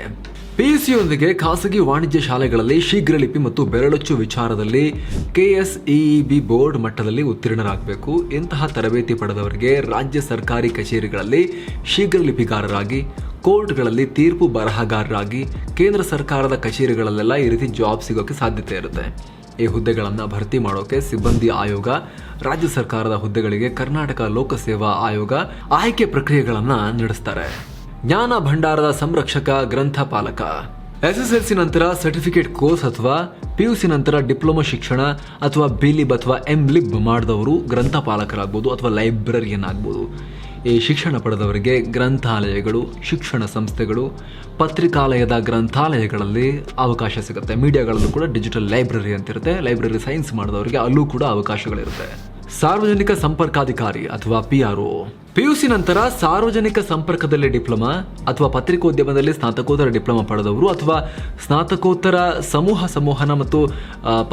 ಪಿಯುಸಿಯೊಂದಿಗೆ ಖಾಸಗಿ ವಾಣಿಜ್ಯ ಶಾಲೆಗಳಲ್ಲಿ ಶೀಘ್ರ ಲಿಪಿ ಮತ್ತು ಬೆರಳಚ್ಚು ವಿಚಾರದಲ್ಲಿ ಕೆಎಸ್ಇಇಬಿ ಬೋರ್ಡ್ ಮಟ್ಟದಲ್ಲಿ ಉತ್ತೀರ್ಣರಾಗಬೇಕು. ಇಂತಹ ತರಬೇತಿ ಪಡೆದವರಿಗೆ ರಾಜ್ಯ ಸರ್ಕಾರಿ ಕಚೇರಿಗಳಲ್ಲಿ ಶೀಘ್ರ ಲಿಪಿಗಾರರಾಗಿ, ಕೋರ್ಟ್ಗಳಲ್ಲಿ ತೀರ್ಪು ಬರಹಗಾರರಾಗಿ, ಕೇಂದ್ರ ಸರ್ಕಾರದ ಕಚೇರಿಗಳಲ್ಲೆಲ್ಲ ಈ ರೀತಿ ಜಾಬ್ ಸಿಗೋಕೆ ಸಾಧ್ಯತೆ ಇರುತ್ತೆ. ಈ ಹುದ್ದೆಗಳನ್ನು ಭರ್ತಿ ಮಾಡೋಕೆ ಸಿಬ್ಬಂದಿ ಆಯೋಗ, ರಾಜ್ಯ ಸರ್ಕಾರದ ಹುದ್ದೆಗಳಿಗೆ ಕರ್ನಾಟಕ ಲೋಕಸೇವಾ ಆಯೋಗ ಆಯ್ಕೆ ಪ್ರಕ್ರಿಯೆಗಳನ್ನು ನಡೆಸ್ತಾರೆ. ಜ್ಞಾನ ಭಂಡಾರದ ಸಂರಕ್ಷಕ ಗ್ರಂಥಪಾಲಕ ಎಸ್ಎಸ್ಎಲ್ಸಿ ನಂತರ ಸರ್ಟಿಫಿಕೇಟ್ ಕೋರ್ಸ್ ಅಥವಾ ಪಿಯುಸಿ ನಂತರ ಡಿಪ್ಲೊಮಾ ಶಿಕ್ಷಣ ಅಥವಾ ಬಿಲಿಬ್ ಅಥವಾ ಎಂಲಿಬ್ ಮಾಡಿದವರು ಗ್ರಂಥಪಾಲಕರಾಗ್ಬೋದು ಅಥವಾ ಲೈಬ್ರರಿಯನ್ ಆಗ್ಬೋದು. ಈ ಶಿಕ್ಷಣ ಪಡೆದವರಿಗೆ ಗ್ರಂಥಾಲಯಗಳು, ಶಿಕ್ಷಣ ಸಂಸ್ಥೆಗಳು, ಪತ್ರಿಕಾಲಯದ ಗ್ರಂಥಾಲಯಗಳಲ್ಲಿ ಅವಕಾಶ ಸಿಗುತ್ತೆ. ಮೀಡಿಯಾಗಳಲ್ಲೂ ಕೂಡ ಡಿಜಿಟಲ್ ಲೈಬ್ರರಿ ಅಂತಿರುತ್ತೆ. ಲೈಬ್ರರಿ ಸೈನ್ಸ್ ಮಾಡಿದವರಿಗೆ ಅಲ್ಲೂ ಕೂಡ ಅವಕಾಶಗಳಿರುತ್ತೆ. ಸಾರ್ವಜನಿಕ ಸಂಪರ್ಕಾಧಿಕಾರಿ ಅಥವಾ ಪಿ ಆರ್ ಒ ಪಿಯುಸಿ ನಂತರ ಸಾರ್ವಜನಿಕ ಸಂಪರ್ಕದಲ್ಲಿ ಡಿಪ್ಲೊಮಾ ಅಥವಾ ಪತ್ರಿಕೋದ್ಯಮದಲ್ಲಿ ಸ್ನಾತಕೋತ್ತರ ಡಿಪ್ಲೊಮಾ ಪಡೆದವರು ಅಥವಾ ಸ್ನಾತಕೋತ್ತರ ಸಮೂಹ ಸಂವಹನ ಮತ್ತು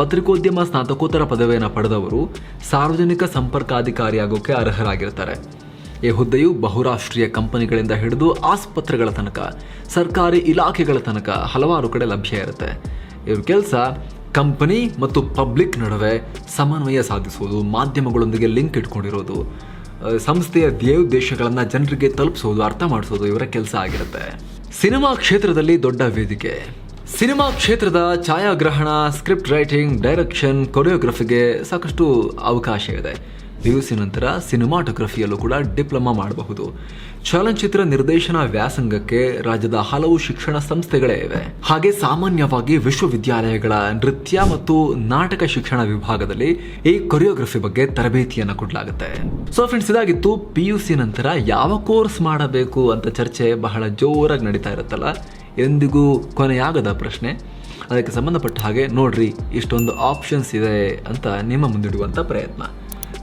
ಪತ್ರಿಕೋದ್ಯಮ ಸ್ನಾತಕೋತ್ತರ ಪದವಿಯನ್ನು ಪಡೆದವರು ಸಾರ್ವಜನಿಕ ಸಂಪರ್ಕಾಧಿಕಾರಿಯಾಗೋಕ್ಕೆ ಅರ್ಹರಾಗಿರ್ತಾರೆ. ಈ ಹುದ್ದೆಯು ಬಹುರಾಷ್ಟ್ರೀಯ ಕಂಪನಿಗಳಿಂದ ಹಿಡಿದು ಆಸ್ಪತ್ರೆಗಳ ತನಕ, ಸರ್ಕಾರಿ ಇಲಾಖೆಗಳ ತನಕ ಹಲವಾರು ಕಡೆ ಲಭ್ಯ ಇರುತ್ತೆ. ಇವ್ರ ಕೆಲಸ ಕಂಪನಿ ಮತ್ತು ಪಬ್ಲಿಕ್ ನಡುವೆ ಸಮನ್ವಯ ಸಾಧಿಸುವುದು, ಮಾಧ್ಯಮಗಳೊಂದಿಗೆ ಲಿಂಕ್ ಇಟ್ಕೊಂಡಿರೋದು ಸಂಸ್ಥೆಯ ಧ್ಯೇಯೋದ್ದೇಶಗಳನ್ನು ಜನರಿಗೆ ತಲುಪಿಸೋದು ಅರ್ಥ ಮಾಡಿಸೋದು ಇವರ ಕೆಲಸ ಆಗಿರುತ್ತೆ. ಸಿನಿಮಾ ಕ್ಷೇತ್ರದಲ್ಲಿ ದೊಡ್ಡ ವೇದಿಕೆ. ಸಿನಿಮಾ ಕ್ಷೇತ್ರದ ಛಾಯಾಗ್ರಹಣ, ಸ್ಕ್ರಿಪ್ಟ್ ರೈಟಿಂಗ್, ಡೈರೆಕ್ಷನ್, ಕೊರಿಯೋಗ್ರಫಿಗೆ ಸಾಕಷ್ಟು ಅವಕಾಶ ಇದೆ. ಪಿಯುಸಿ ನಂತರ ಸಿನಿಮಾಟೋಗ್ರಫಿಯಲ್ಲೂ ಕೂಡ ಡಿಪ್ಲೊಮಾ ಮಾಡಬಹುದು. ಚಲನಚಿತ್ರ ನಿರ್ದೇಶನ ವ್ಯಾಸಂಗಕ್ಕೆ ರಾಜ್ಯದ ಹಲವು ಶಿಕ್ಷಣ ಸಂಸ್ಥೆಗಳೇ ಇವೆ. ಹಾಗೆ ಸಾಮಾನ್ಯವಾಗಿ ವಿಶ್ವವಿದ್ಯಾಲಯಗಳ ನೃತ್ಯ ಮತ್ತು ನಾಟಕ ಶಿಕ್ಷಣ ವಿಭಾಗದಲ್ಲಿ ಈ ಕೊರಿಯೋಗ್ರಫಿ ಬಗ್ಗೆ ತರಬೇತಿಯನ್ನು ಕೊಡಲಾಗುತ್ತೆ. ಸೊ ಫ್ರೆಂಡ್ಸ್ ಇದಾಗಿತ್ತು ಪಿ ಯು ಸಿ ನಂತರ ಯಾವ ಕೋರ್ಸ್ ಮಾಡಬೇಕು ಅಂತ ಚರ್ಚೆ ಬಹಳ ಜೋರಾಗಿ ನಡೀತಾ ಇರುತ್ತಲ್ಲ? ಎಂದಿಗೂ ಕೊನೆಯಾಗದ ಪ್ರಶ್ನೆ. ಅದಕ್ಕೆ ಸಂಬಂಧಪಟ್ಟ ಹಾಗೆ ನೋಡ್ರಿ, ಇಷ್ಟೊಂದು ಆಪ್ಷನ್ಸ್ ಇದೆ ಅಂತ ನಿಮ್ಮ ಮುಂದಿಡುವಂಥ ಪ್ರಯತ್ನ.